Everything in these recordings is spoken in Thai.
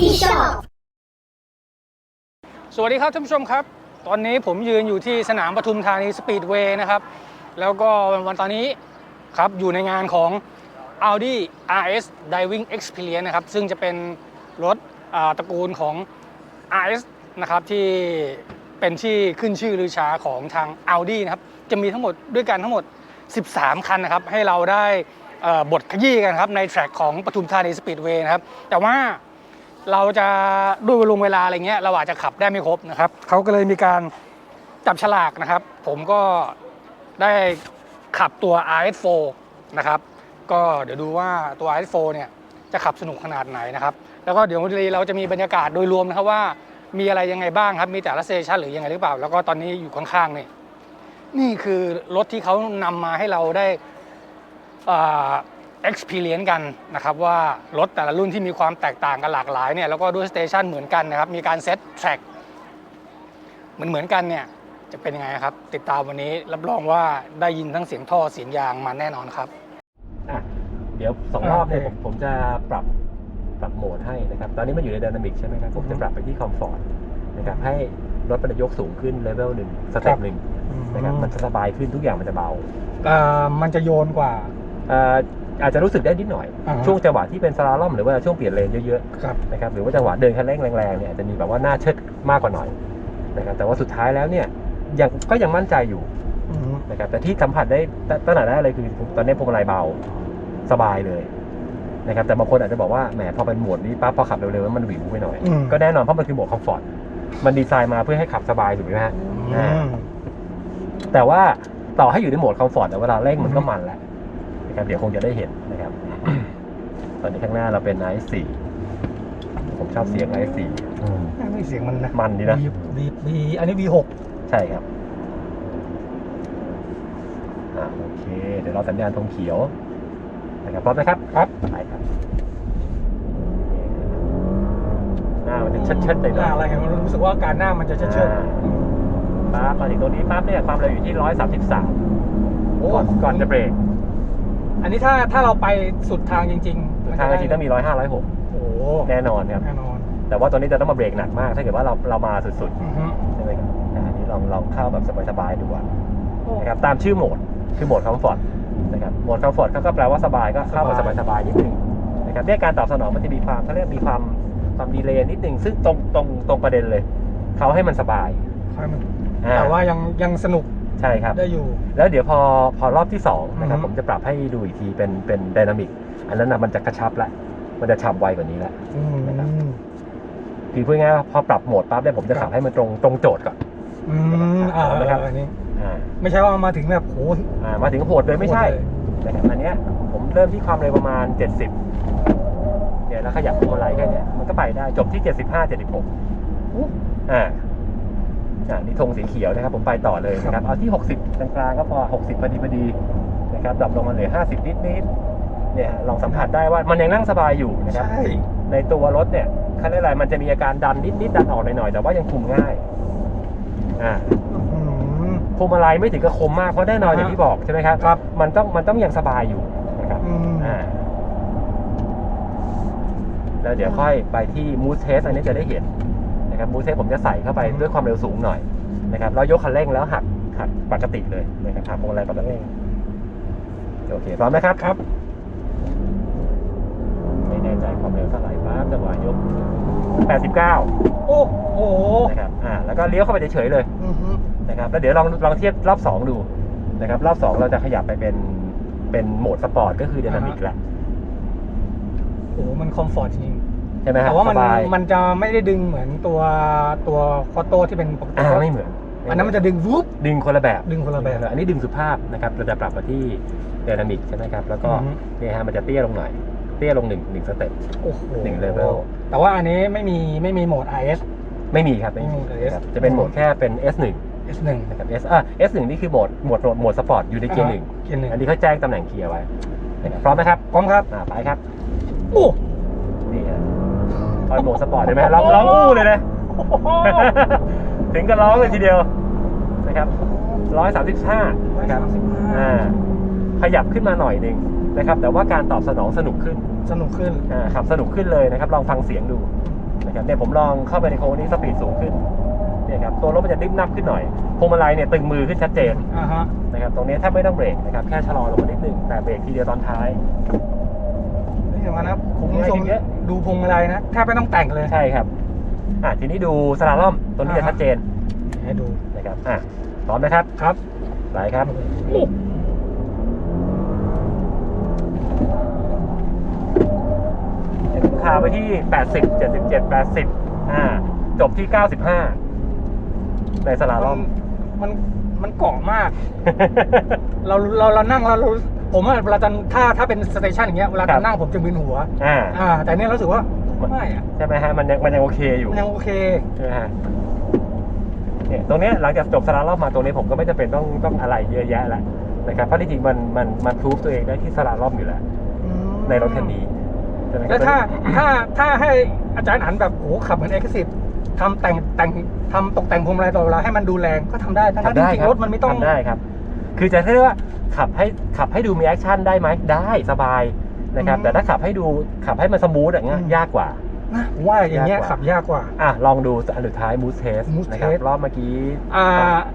ที่ชอบ สวัสดีครับท่านผู้ชมครับ ตอนนี้ผมยืนอยู่ที่สนามปทุมธานีสปีดเวย์นะครับ แล้วก็วันตอนนี้ครับอยู่ในงานของ Audi RS diving Experience นะครับ ซึ่งจะเป็นรถตระกูลของ RS นะครับที่เป็นที่ขึ้นชื่อลือชาของทาง Audi นะครับ จะมีทั้งหมดด้วยกันทั้งหมด 13 คันนะครับ ให้เราได้บทขยี้กันครับในแทร็กของปทุมธานีสปีดเวย์นะครับ แต่ว่า เราจะด้วยเวลาเวลาอะไรเงี้ยเราอาจจะขับได้ไม่ครบนะครับเขาก็เลยมีการจับฉลากนะครับ ผมก็ได้ขับตัว RS4 นะครับ ก็เดี๋ยวดูว่าตัว RS4 เนี่ยจะขับสนุกขนาดไหนนะครับ แล้วก็เดี๋ยวเราจะมีบรรยากาศโดยรวมนะครับว่ามีอะไรยังไงบ้างครับ มีแต่ละเซสชันหรือยังไงหรือเปล่า แล้วก็ตอนนี้อยู่ข้างๆนี่นี่คือรถที่เขานำมาให้เราได้อ่า experience กันนะครับว่ารถแต่ละรุ่นที่มีความแตกต่างกันหลากหลายเนี่ยแล้วก็ด้วยสเตชันเหมือนกันนะครับมีการเซตแทร็กเหมือนเหมือนๆกันเนี่ยจะเป็นยังไงครับ ติดตามวันนี้รับรองว่าได้ยินทั้งเสียงท่อเสียงยางมาแน่นอนครับ อะเดี๋ยวสองรอบเนี่ยโอผเคมผมจะปรับปรับโหมดให้นะครับ ตอนนี้มันอยู่ใน d y นามิกใช่ไหมครับ ผมจะปรับไปที่คอมฟอร์ตนะครับให้รถมันยกสูงขึ้นเลเวลหนึ่งสเต็ปหนึ่งนะครับมันจะสบายขึ้นทุกอย่างมันจะเบาอ่ามันจะโยนกว่า เอ่อ อาจจะรู้สึกได้นิดหน่อย อ่าฮะ ช่วงจังหวะที่เป็นสลาลอมหรือว่าช่วงเปลี่ยนเลนเยอะครับๆนะครับหรือว่าจังหวะเดินคันเร่งแรงๆเนี่ยอาจจะมีแบบว่าหน้าเชิดมากกว่าหน่อยนะครับแต่ว่าสุดท้ายแล้วเนี่ยยังก็ยังมั่นใจอยู่นะครับแต่ที่สัมผัสได้ตตั้งแต่แรกเลยคือตอนนี้พวงมาลัยเบาสบายเลยนะครับแต่บางคนอาจจะบอกว่าแหมพอเป็นโหมดนี้ปั๊บพอขับเร็วๆแล้วมันหวิวไปหน่อย อืมก็แน่นอนเพราะมันคือโหมดคอมฟอร์ตมันดีไซน์มาเพื่อให้ขับสบายถูกไหมฮะอ่าแต่ว่าต่อให้อยู่ในโหมดคอมฟอร์ตแต่เวลาเร่งมันก็มันแหละ นะครับเดี๋ยวคงจะได้เห็นนะครับ ตอนนี้ข้างหน้าเราเป็นไอสี่ผมชอบเสียงไอสี่ไม่เสียงมันนะมันดีนะวีวีอันนี้ V6 ใช่ครับอ่าโอเค เดี๋ยวเราสัญญาณธงเขียวนะครับพร้อมนะครับครับไปครับหน้ามันจะเชิดๆหน่อยหน้าอะไรๆเห็นมันรู้สึกว่าการหน้ามันจะเชิดอ่าปั๊บมาถึงตรงนี้ปั๊บเนี่ยความเร็วอยู่ที่ร้อยสามสิบสามๆโอ้ก่อนก่อนจะเบรก อันนี้ถ้าถ้าเราไปสุดทางจริงๆมันทางจะจริงๆต้องมีร้อยห้าร้อยหกโอ้โหแน่นอนครับ แน่นอนแต่ว่าตอนนี้จะต้องมาเบรกหนักมาก ถ้าเกิดว่าเราเรามาสุดอือฮึๆใช่ไหมครับอ่าอันนี้ลองลองเข้าแบบสบายๆดูก่อนนะครับตามชื่อโหมดคือโหมดคอมฟอร์ตนะครับโหมดคอมฟอร์ตก็แปลว่าสบายก็เข้ามาสบายๆนิดนึงนะครับเนี่ยการตอบสนองมันจะมีความเขาเรียกมีความความดีเลย์นิดนึงซึ่งตรงตรงตรงประเด็นเลยเขาให้มันสบายค่อยมันอ่า แต่ว่ายังยังสนุก ใช่ครับ ได้อยู่ แล้วเดี๋ยวพอพอรอบที่สองนะครับอือฮึผมจะปรับให้ดูอีกทีเป็นเป็นไดนามิกอันนั้นนะมันจะกระชับละมันจะฉับไวกว่านี้ละ อืม นะครับ คือพูดง่ายๆว่าพอปรับโหมดปั๊บเนี่ยผมจะขับให้มันตรงตรงโจทย์ก่อน อืมอ่านะครับ อันนี้อ่าไม่ใช่ว่ามาถึงแบบโหอ่ามาถึงโหดเลยไม่ใช่โหดเลยนะครับอันเนี้ยผมเริ่มที่ความเร็วประมาณ 70เนี่ยแล้วขยับพวงมาลัยแค่เนี้ยมันก็ไปได้จบที่ 75 76อ่า อ่านี่ธงสีเขียวนะครับ ผมไปต่อเลยนะครับ เอาที่ 60กลางๆก็พอ 60พอดีพอดีนะครับดรอปลงมาเหลือ 50 นิดนิดๆเนี่ยลองสัมผัสได้ว่ามันยังนั่งสบายอยู่นะครับ ใช่ ในตัวรถเนี่ยคันอะไรมันจะมีอาการดันนิดนิดๆดันออกหน่อยๆแต่ว่ายังคุมง่ายอ่าอืมพวงมาลัยไม่ถึงกับคมมากเพราะแน่นอนอ่าฮะอย่างที่บอกใช่ไหมครับ ครับ มันต้องมันต้องยังสบายอยู่นะครับ อืม อ่าแล้วเดี๋ยวค่อยไปที่มูสเทสอันนี้จะได้เห็น นะครับมูสเทสผมจะใส่เข้าไปด้วยความเร็วสูงหน่อยนะครับแล้วยกคันเร่งแล้วหักหักปกติเลยนะครับหักพวงมาลัยปกติโอเคพร้อมนะครับครับ ไม่แน่ใจความเร็วเท่าไหร่ปั๊บจังหวะยก 89 โอ้โหนะครับอ่าแล้วก็เลี้ยวเข้าไปเฉยๆเลยอือฮึนะครับแล้วเดี๋ยวลองลองเทียบรอบ 2 ดูนะครับ รอบ 2 เราจะขยับไปเป็นเป็นโหมดสปอร์ตก็คือ d y นามิกอ่าฮะแล้วโอ้โหมันคอมฟอร์ตจริง ใช่ไหมๆฮะแต่ว่ามันสบายมันจะไม่ได้ดึงเหมือนตัวตัวคอโต้ที่เป็นปกติอ่าไม่เหมือนอันนั้นมันจะดึงวูบดึงคนละแบบดึงคนละแบบอันนี้ดึงสุภาพนะครับเราจะปรับมาที่ d y นามิกใช่ไหมครับแล้วก็อือฮึเนี่ยฮะมันจะเตี้ยลงหน่อยเตี้ยลงหนึ่งหนึ่งสเต็ปโอ้โหหนึ่ง level แต่ว่าอันนี้ไม่มีไม่มีโหมด IS ไม่มีครับไม่มีไม่มีครับจะเป็นโหมดแค่เป็น S1 S1 นะครับ S อ่า S1 นี่คือโหมดโหมดโหมดสปอร์ตอยู่ในเกียร์หนึ่งเกียร์หนึ่งอันนี้เขาแจ้งตำแหน่งเกียร์ไว้นะครับพร้อมนะครับพร้อมครับอ่าไปครับโอ้นี่ฮะต อนโหมดสปอร์ตเห็นไหมร้องร้องอู้เลยนะ ถึงก็ร้องเลยทีเดียวนะครับร้อยสามสิบห้านะครับอ่าขยับขึ้นมาหน่อยหนึ่งนะครับ แต่ว่าการตอบสนองสนุกขึ้น สนุกขึ้นอ่าขับสนุกขึ้นเลยนะครับ ลองฟังเสียงดูนะครับเนี่ยผมลองเข้าไปในโค้งนี้สปีดสูงขึ้นเนี่ยครับตัวรถมันจะดิ้นนับขึ้นหน่อยพวงมาลัยเนี่ยตึงมือขึ้นชัดเจนอ่าฮะนะครับ ตรงนี้ถ้าไม่ต้องเบรกนะครับแค่ชะลอลงมานิดนึงแต่เบรกทีเดียวตอนท้ายนี่ สำคัญนะครับคุณผู้ชมเยอะดูพวงมาลัยนะแทบไม่ต้องแต่งเลยใช่ครับอะทีนี้ดูสลาล่อมตัวนี้จะชัดเจนให้ดูนะครับอะพร้อมนะครับครับไหลครับคาไปที่ 80 77 80อ่าจบที่ 95 ในสลาล่อมมันมันเกาะมาก เราเราเรานั่งแล้วเรา ผมว่าเวลาจะถ้าถ้าเป็นสเตชันอย่างเงี้ยเวลาครัจะบ นั่งผมจะมึนหัวอ่า อ่าแต่เนี่ยรู้สึกว่าไม่อะใช่ไหมฮะ มันยังมันยังโอเคอยู่ มันยังโอเค ใช่ไหมฮะเนี่ยตรงเนี้ยหลังจากจบสลาล่อมมาตรงนี้ผมก็ไม่จำเป็นต้องต้องอะไรเยอะแยะแล้วนะครับเพราะจริงๆมันมันมันพรูฟตัวเองได้ที่สลาล่อมอยู่แล้วในรถคันนี้ใช่ไหมครัแล้บวถ้าถ้าถ้าให้อาจารย์อันแบบโอ้โหขับเหมือนเอ็กซ์ซีทำแต่งแต่งทำตกแต่งพวงมาลัยตลอดเวลาให้มันดูแรงก็ทำได้ทั้งทำที่ได้จริคงรับๆรถมันไม่ต้องทำได้ครับ คือจะเรียกว่าขับให้ขับให้ดูมีแอคชั่นได้ไหมได้สบายนะครับอืมแต่ถ้าขับให้ดูขับให้มันสมูทอย่างเงี้ยอืมยากกว่านะผมว่าอย่างเงี้ยยากกว่าขับยากกว่า อะ ลองดูอันสุดท้ายมูสเทส Moose นะครับ Test รอบเมื่อกี้ อ่า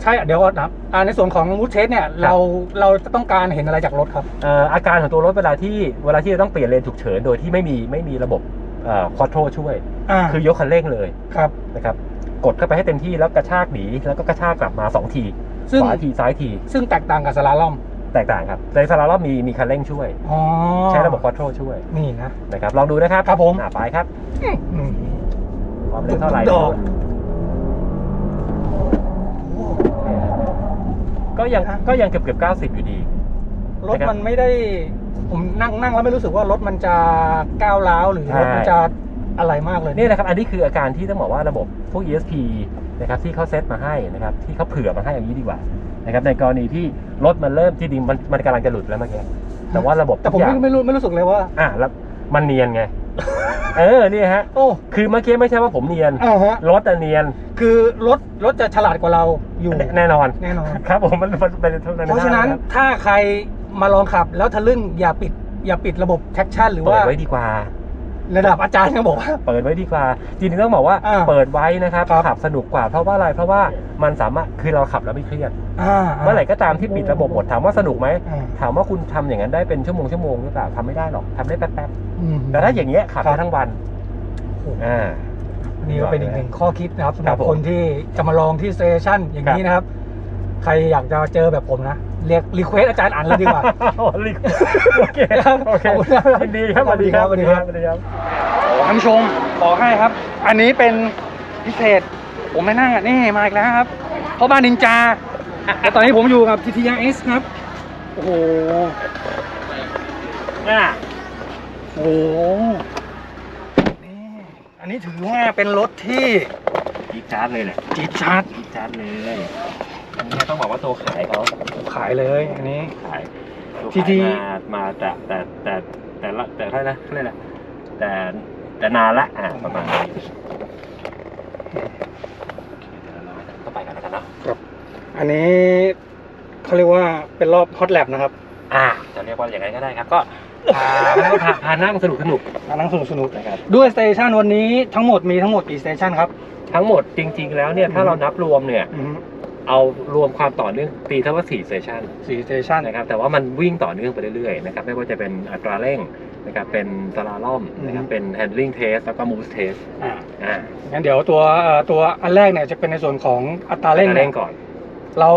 ใช่เดี๋ยวก่อนนะครับอ่าในส่วนของมูทเทสเนี่ยเราเราจะต้องการเห็นอะไรจากรถครับเอ่ออาการของตัวรถเวลาที่เวลาที่จะต้องเปลี่ยนเลนฉุกเฉินโดยที่ไม่มีไม่มีระบบควอโทรช่วยอ่าคือยกคันเร่งเลยครับนะครับ กดเข้าไปให้เต็มที่แล้วกระชากหนีแล้วก็กระชากกลับมาสองที ซึ่ง ขวาทีซ้ายทีซึ่งแตกต่างกับสลาล่อมแตกต่างครับในสลาล่อมมีมีคันเร่งช่วย อ๋อใช้ระบบควอโทรช่วยนี่นะ นะครับลองดูนะครับครับผม อะไปครับอืม ความเร็วเท่าไหร่ดอก ก็ยังนะก็ยังเกือบเกือบเก้าสิบอยู่ดี รถมันไม่ได้ ผมนั่งนั่งแล้วไม่รู้สึกว่ารถมันจะก้าวร้าวหรือใช่ รถมันจะอะไรมากเลยนี่แหละครับ อันนี้คืออาการที่ต้องบอกว่าระบบพวก ESP นะครับที่เขาเซตมาให้นะครับที่เขาเผื่อมาให้อย่างนี้ดีกว่านะครับในกรณีที่รถมันเริ่มที่ดิงมันมันกำลังจะหลุดแล้วเมื่อกี้แต่ว่าระบบแต่ผมทุกอย่าไม่งไม่รู้ไม่รู้สึกเลยว่า อะแล้วมันเนียนไง เออนี่ฮะ โอ้คือเมื่อกี้ไม่ใช่ว่าผมเนียนอ่าฮะรถอะเนียน คือรถรถจะฉลาดกว่าเราอยู่แน่นอนแน่นอนครับผมมันมันเป็นเท่านั้นเพราะฉะนั้นถ้าใครมาลองขับแล้วทะลึ่งอย่าปิดอย่าปิดระบบแท็กชั่นหรือเปิว่าดไว้ดีกว่า ระดับอาจารย์ก็บอกว่า เปิดไว้ดีกว่าจริงๆต้องบอกว่าอ่าเปิดไว้นะครับครับ ขับสนุกกว่าเพราะว่าอะไรเพราะว่ามันสามารถคือเราขับแล้วไม่เครียดอ่าเมื่อไหร่ก็ตามที่ปิดระบบหมดถามว่าสนุกไหมอ่าถามว่าคุณทำอย่างนั้นได้เป็นชั่วโมงชั่วโมงหรือเปล่าทำไม่ได้หรอกทำได้แป๊บอืม ๆแต่ถ้าอย่างเงี้ยขับครัได้บทั้งวันโอ้โห อ่า นี่ก็เป็นอีกหนึ่งข้อคิดนะครับสำหรับครับผมคนที่จะมาลองที่สเตชันอย่างนี้นะครับ ใครอยากจะเจอแบบผมนะ เรียกรีเควสอาจารย์อันเลยดีกว่า โอ้ลิโอเคครับโอเคขอบคุณครับยินดีครับสวัสดีครับสวัสดีครับสวัสดีครับท่านผู้ชมบอกให้ครับ อันนี้เป็นพิเศษ ผมไม่นั่งอะนี่มาอีกแล้วครับเพราะบ้านนินจาแล้วตอนนี้ผมอยู่กับ TTRS ครับ โอ้โหอ่าโอ้โหนี่อันนี้ถือว่าเป็นรถที่ จีดจาร์ดเลยแหละจี๊ดจ๊าดจีดจาร์ดเลย อันนี้ต้องบอกว่าตัวขายเขาขายเลยอันนี้ ขายตัวที่ขายที่มามาแต่แต่แต่แต่ละแต่เท่าไหร่นะเท่าไหร่นะแต่แต่นานละอ่าประมาณนี้โอเคเดี๋ยวเราก็ไปกันแล้วกันเนาะอันนี้เขาเรียกว่าเป็นรอบฮอตแลบนะครับอ่าจะเรียกว่าอย่างไรก็ได้ครับ ก็พาพาพานั่งสนุกสนุกมานั่งสนุกสนุกนะครับ ๆด้วยสเตชันวันนี้ทั้งหมดมีทั้งหมดกี่สเตชันครับ ทั้งหมดจริง ๆ แล้วเนี่ยถ้าอืมเรานับรวมเนี่ย อืม เอารวมความต่อเนื่องตีเท่าว่า4เซสชันสี่สเตชันนะครับแต่ว่ามันวิ่งต่อเนื่องไปเรื่อยๆนะครับไม่ว่าจะเป็นอัตราเร่งนะครับเป็นสลาล่อมนะครับเป็น handling test แล้วก็ move test อ่าอ่างั้นเดี๋ยวตัวเอ่อตัวอันแรกเนี่ยจะเป็นในส่วนของอัตราเร่งอัตราเนี่เร่ยงก่อน เรา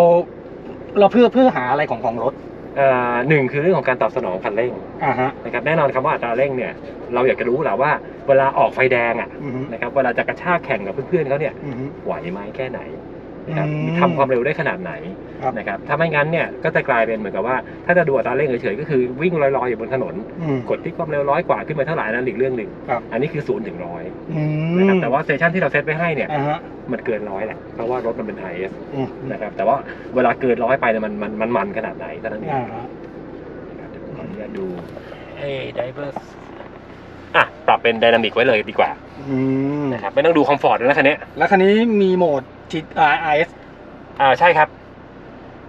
เราเพื่อเพื่อหาอะไรของของรถเอ่อหนึ่งคือเรื่องของการตอบสนองคันเร่งอ่าฮะนะครับแน่นอนคำว่าอัตราเร่งเนี่ยเราอยากจะรู้แหละว่าเวลาออกไฟแดงอะอือฮึนะครับเวลาจะกระชากแข่งกับเพื่อนๆเขาเนี่ยอือฮึไหวไหมแค่ไหน นะครับอืมทำความเร็วได้ขนาดไหนครับนะครับถ้าไม่งั้นเนี่ยก็จะกลายเป็นเหมือนกับว่า ถ้าจะดูอัตราเร่งเฉยๆก็คือวิ่งลอยๆอยู่บนถนน อืม กดที่ความเร็วร้อยกว่าขึ้นไปเท่าไหร่นั่นอีกเรื่องหนึ่งครับ อันนี้คือศูนย์ถึงร้อยอืมนะครับแต่ว่าสเตชันที่เราเซตไว้ให้เนี่ยอ่าฮะมันเกินร้อยแหละเพราะว่ารถมันเป็น IS อืมนะครับแต่ว่าเวลาเกินร้อยไปเนี่ยมันมันมันมันขนาดไหนเท่านั้นเองอ่าฮะนะครับเดี๋ยวผมขออนุญาตดูเอ้ไดเวอร์อะปรับเป็นไดนามิกไว้เลยดีกว่าอืมนะครับไม่ต้องดูคอมฟอร์ตนะคันนี้แล้วคันนี้มีโหมด G R S อ่าใช่ครับ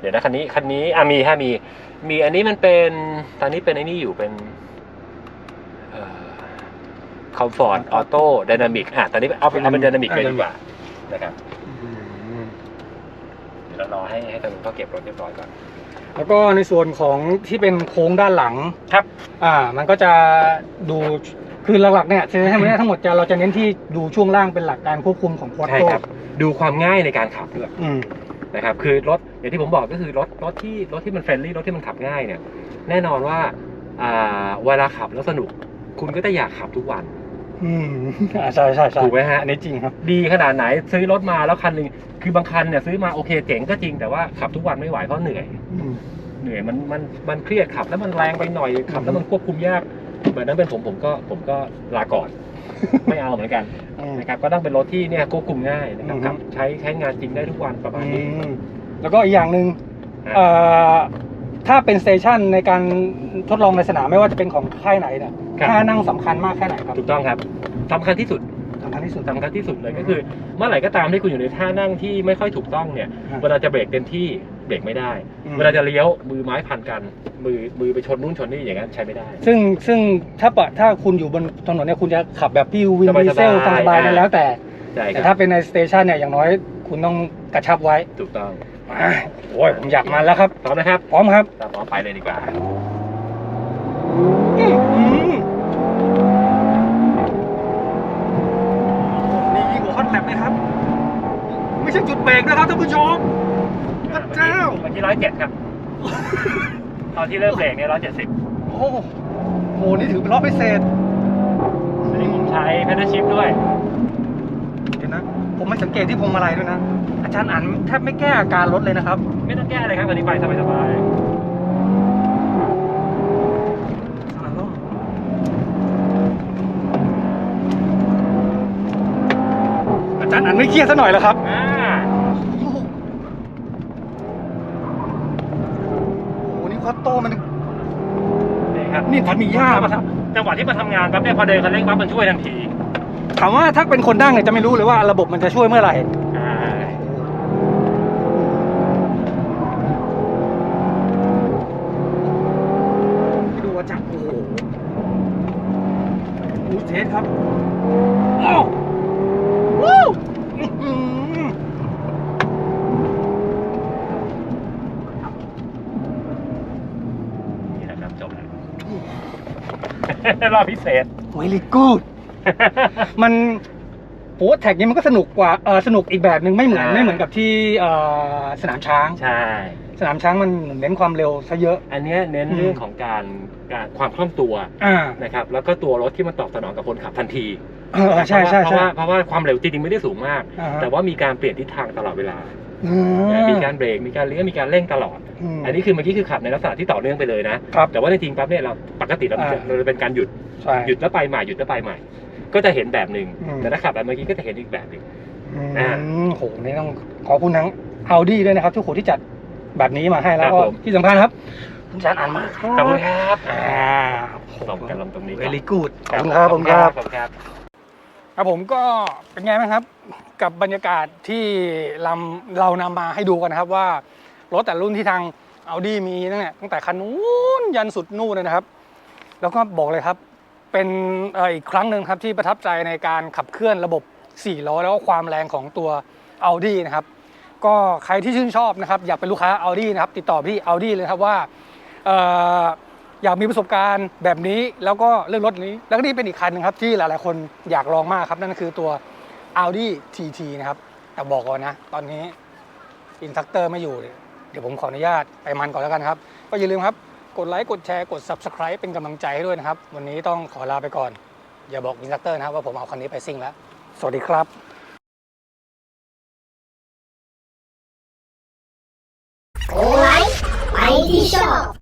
เดี๋ยวนะคันนี้คันนี้อะมีฮะมี มีอันนี้มันเป็นตอนนี้เป็นไอ้นี่อยู่เป็นเอ่อคอมฟอร์ตออโต้ไดนามิกอะตอนนี้เอาเป็นเอาเป็นไดนามิกเลยดีกว่านะครับเดี๋ยวเรารอให้ให้ทางนู้นเขาเก็บรถเรียบร้อยก่อนแล้วก็ในส่วนของที่เป็นโค้งด้านหลังครับ อ่า มันก็จะดู คือหลักๆเนี่ยเซนทั้งหมดทั้งหมดจะเราจะเน้นที่ดูช่วงล่างเป็นหลักการควบคุมของควอตใช่โต้ครับ ดูความง่ายในการขับด้วยอืม นะครับ คือรถอย่างที่ผมบอกก็คือรถรถที่รถที่มันเฟรนลี่รถที่มันขับง่ายเนี่ย แน่นอนว่าอ่าเวลาขับแล้วสนุก คุณก็จะอยากขับทุกวัน อืมอ่าใช่ใช่ใช่ถูกไหมฮะ อันนี้จริงครับ ดีขนาดไหนซื้อรถมาแล้วคันหนึ่งคือบางคันเนี่ยซื้อมาโอเคเจ๋งก็จริงแต่ว่าขับทุกวันไม่ไหวเพราะเหนื่อย อืม เหนื่อยมันมันมันเครียดขับแล้วมันแรงไปหน่อยขับแล้วมันควบคุมยาก เหมือนนั้นเป็นผมผมก็ผมก็ลาก่อน ไม่เอาเหมือนกันอืมนะครับก็ต้องเป็นรถที่เนี่ยควบคุมง่ายนะครับอืมขับใช้ใช้งานจริงได้ทุกวันประมาณนี้อืมแล้วก็อีกอย่างหนึ่งฮะเอ่อถ้าเป็นสเตชันในการทดลองในสนามไม่ว่าจะเป็นของค่ายไหนเนี่ยครับท่านั่งสำคัญมากแค่ไหนครับถูกต้องครับสำคัญที่สุดสำคัญที่สุดสำคัญที่สุดเลยก็คือ เมื่อไหร่ก็ตามที่คุณอยู่ในท่านั่งที่ไม่ค่อยถูกต้องเนี่ยครับเวลาจะเบรกเต็มที่ เบรกไม่ได้ อืม เวลาจะเลี้ยวมือไม้พันกัน มือมือไปชนนู่นชนนี่อย่างนั้นใช้ไม่ได้ ซึ่งซึ่งถ้าปะถ้าคุณอยู่บนถนนเนี่ยคุณจะขับแบบพี่วินสบายๆดีเซลสบายๆอ่านั่นแล้วแต่ ใช่แต่คถ้ารับเป็นในสเตชันเนี่ยอย่างน้อยคุณต้องกระชับไว้ถูกต้องอ่าโอ้ยผมอยากมาแล้วครับ พร้อมนะครับพร้อมครับเราพร้อมไปเลยดีกว่าอืมนี่ยิ่งกว่าฮอตแลบเลยครับ ไม่ใช่จุดเบรกนะครับท่านผู้ชมพระ เจ้า เมื่อกี้ร้อยเจ็ดครับ ตอนที่เริ่มเบรกเนี่ยร้อยเจ็ดสิบโอ้โห นี่ถือเป็นรอบพิเศษอันนี้ผมใช้เพดชิพด้วย เดี๋ยวนะ ผมไม่สังเกตที่พวงมาลัยด้วยนะ อาจารย์อ่านแทบไม่แก้อาการรถเลยนะครับ ไม่ต้องแก้เลยครับอันนี้ไปสบายสบายสารล่มอาจารย์อ่านไม่เครียดซะหน่อยเหรอครับๆอ่า โอ้โหโอ้โหนี่คอตโต้มัน นี่ ครับนี่ทันมีย่าปะครับ จังหวะที่มาทำงานปั๊บเนี่ยพอเดินคันเร่งปั๊บมันช่วยทันทีถามว่าถ้าเป็นคนนั่งเนี่ยจะไม่รู้เลยว่าระบบมันจะช่วยเมื่อไหร่ใช่ให้ดูว่าจับโอ้โหดูเทสครับอ้าววู้อื้อหือ นี่นะครับจบแล้ว รอบพิเศษ เวลี่กูดมันโอ้แท็กนี้มันก็สนุกกว่าเออสนุกอีกแบบหนึ่งไม่เหมือนอ่าไม่เหมือนกับที่เอ่อสนามช้าง ใช่ สนามช้างมันเน้นความเร็วซะเยอะ อันเนี้ยเน้นอืมเรื่องของการการความคล่องตัวอ่านะครับ แล้วก็ตัวรถที่มันตอบสนองกับคนขับทันทีเออใช่ใช่เพราะใช่ว่าเพราะว่าความเร็วจริงๆไม่ได้สูงมาก อ่าฮะแต่ว่ามีการเปลี่ยนทิศทางตลอดเวลา อืมมีการเบรกมีการเลี้ยวมีการเร่งตลอด ม อันนี้คือเมื่อกี้คือขับในลักษณะที่ต่อเนื่องไปเลยนะ ครับแต่ว่าในจริงปั๊บเนี่ยเราปกติเราอ่า เราจะเป็นการหยุดใช่ หยุดแล้วไปใหม่หยุดแล้วไปใหม่ ก็จะเห็นแบบหนึ่งอืม แต่ถ้าขับแบบเมื่อกี้ก็จะเห็นอีกแบบหนึ่ง อืมอ่าโหนี่ต้องขอบคุณทั้ง Audi ด้วยนะครับทุกคนที่จัดแบบนี้มาให้แล้วครับก็ผม ที่สำคัญครับคุณจานอ่านมากขอบคุณครับอ่าลงกันลงตรงนี้เวลี่กูดขอบคุณครับขอบคุณครับ ขอบคุณครับ ครับผมก็เป็นไงบ้างครับ กับบรรยากาศที่เราเรานำมาให้ดูกันนะครับว่ารถแต่รุ่นที่ทาง Audi มีตั้งแต่ตั้งแต่คันนู้นยันสุดนู่นเลยนะครับ แล้วก็บอกเลยครับเป็นอีกครั้งหนึ่งครับที่ประทับใจในการขับเคลื่อนระบบ4ล้อแล้วก็ความแรงของตัว Audi นะครับ ก็ใครที่ชื่นชอบนะครับ อยากเป็นลูกค้า Audi นะครับ ติดต่อที่ Audi เลยครับว่า อยากมีประสบการณ์แบบนี้แล้วก็เรื่องรถนี้ แล้วก็นี่เป็นอีกคันหนึงครับที่หลายๆ คนอยากลองมากครับนั่นคือตัว Audi TT นะครับ แต่บอกก่อนนะ ตอนนี้อินสตัคเตอร์ไม่อยู่ เดี๋ยวผมขออนุญาตไปมันก่อนแล้วกันครับ ก็อย่าลืมครับ กดไลค์กดแชร์กด Subscribe เป็นกำลังใจให้ด้วยนะครับ วันนี้ต้องขอลาไปก่อน อย่าบอกอินสตัคเตอร์นะครับว่าผมเอาคันนี้ไปซิ่งแล้ว สวัสดีครับโอ้ไลฟ์ไปที่ชอบ